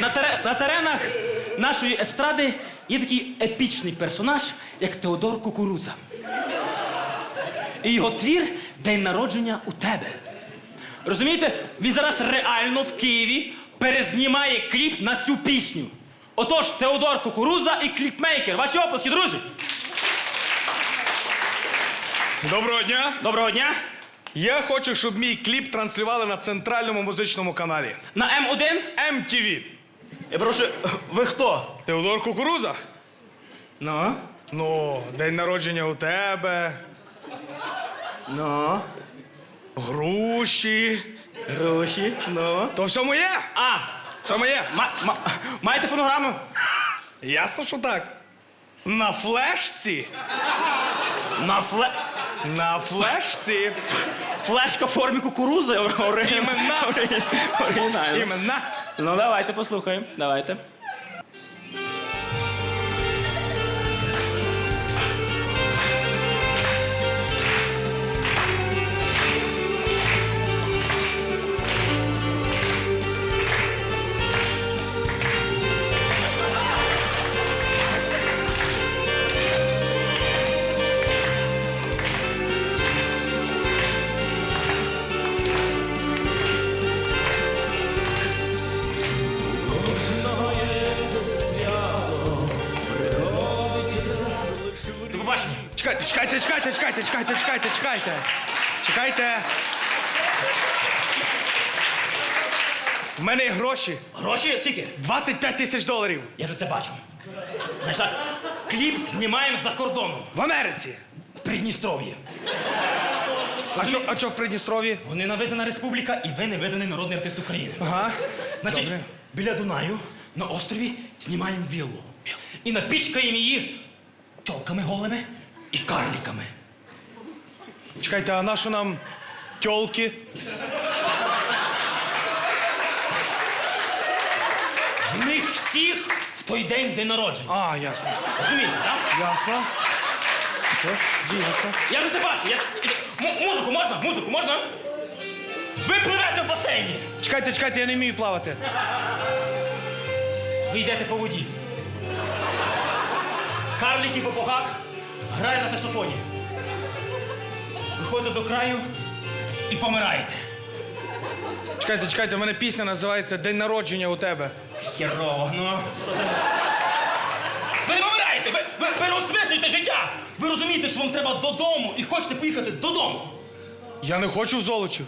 На, тере- на теренах нашої естради є такий епічний персонаж, як Теодор Кукурудза. І його твір День народження у тебе. Розумієте, він зараз реально в Києві перезнімає кліп на цю пісню. Отож, Теодор Кукурудза і кліпмейкер. Ваші оплески, друзі! Доброго дня! Доброго дня! Я хочу, щоб мій кліп транслювали на центральному музичному каналі На М1. MTV. Я прошу, ви хто? Теодор Кукуруза. Ну, Ну, день народження у тебе, ну, груші. гроші, ну. То все моє! А, Все моє! ма- ма- маєте фонограму? Ясно, що так. На флешці. На фле... На флешці. флешка в формі кукурузи. Ори- Оригінально. Іменно. Ну, давайте послухаємо. Давайте. Побачення. Чекайте, чекайте, чекайте, чекайте, чекайте, чекайте, чекайте. Чекайте. У мене є гроші. Гроші скільки? 25 тисяч доларів. Я вже це бачу. Знаєш так, кліп знімаємо за кордоном. В Америці. В Придністров'ї. А що, а що в Придністров'ї? Вони не визнана республіка, і ви не визнаний народний артист України. Ага. Значить, Добре. біля Дунаю на острові знімаємо віллу. І напічкаємо її тілками голими і карліками. Чекайте, а на що нам тьолки? В них всіх в той день день народження. А, ясно. Розумієте, так? Ясно. Все, ясно. Я вже це бачу. Я... М- музику можна? Музику можна? Ви пливете в басейні. Чекайте, чекайте, я не вмію плавати. Ви йдете по воді. Карлики по богах грають на саксофоні. Виходите до краю і помираєте. Чекайте, чекайте, у мене пісня називається День народження у тебе. Херово, ну. Що це? Ви не помираєте! Ви, ви переосмислюєте життя! Ви розумієте, що вам треба додому і хочете поїхати додому. Я не хочу в золочів.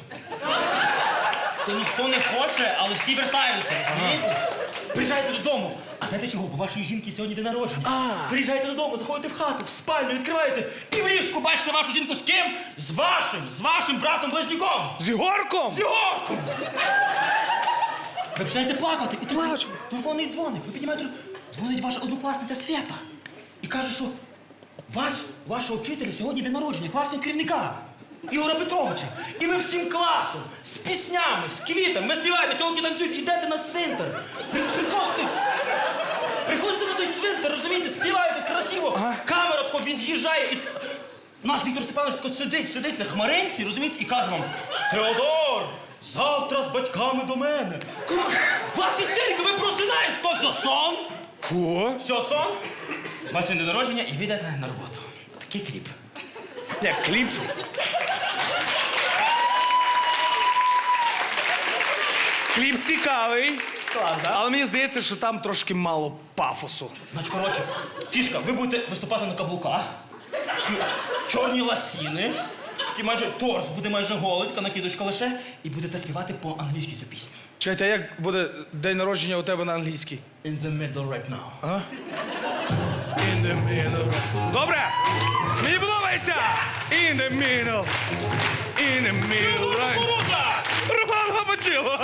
Та ніхто не хоче, але всі вертаються, розумієте? Приїжджайте додому. А знаєте чого? Бо вашої жінки сьогодні день народження. Приїжджаєте додому, заходите в хату, в спальню, відкриваєте і в ліжку бачите вашу жінку з ким? З вашим, з вашим братом близнюком. З Ігорком? З Йорком! Ви починаєте плакати і тут Плачу. телефонний дзвоник. Ви піднімаєте, дзвонить ваша однокласниця Свята і каже, що вас, вашого вчителя сьогодні день народження, класного керівника. Ігора Петровича. І ви всім класом, з піснями, з квітами, ви співаєте, тілки танцюють, йдете на цвинтар. При, приходите, приходите на той цвинтар, розумієте, співаєте красиво, камера тако від'їжджає і. Наш Віктор Степанович тако сидить, сидить на хмаринці, розумієте, і каже вам: Теодор, завтра з батьками до мене. У Вас істерика, ви просинаєте, то все сон. О, Все сон. Ваше день народження і ви йдете на роботу. Такий кліп. не, кліп. Кліп цікавий, Так, да? але мені здається, що там трошки мало пафосу. Значить, коротше, фішка, ви будете виступати на каблуках, чорні ласіни, такий майже торс буде майже голий, така накидочка лише, і будете співати по-англійськи цю пісню. Чекайте, а як буде день народження у тебе на англійській? In the middle right now. In the middle. Добре! Мені подобається! In the middle. In the middle. Right. Янга почила!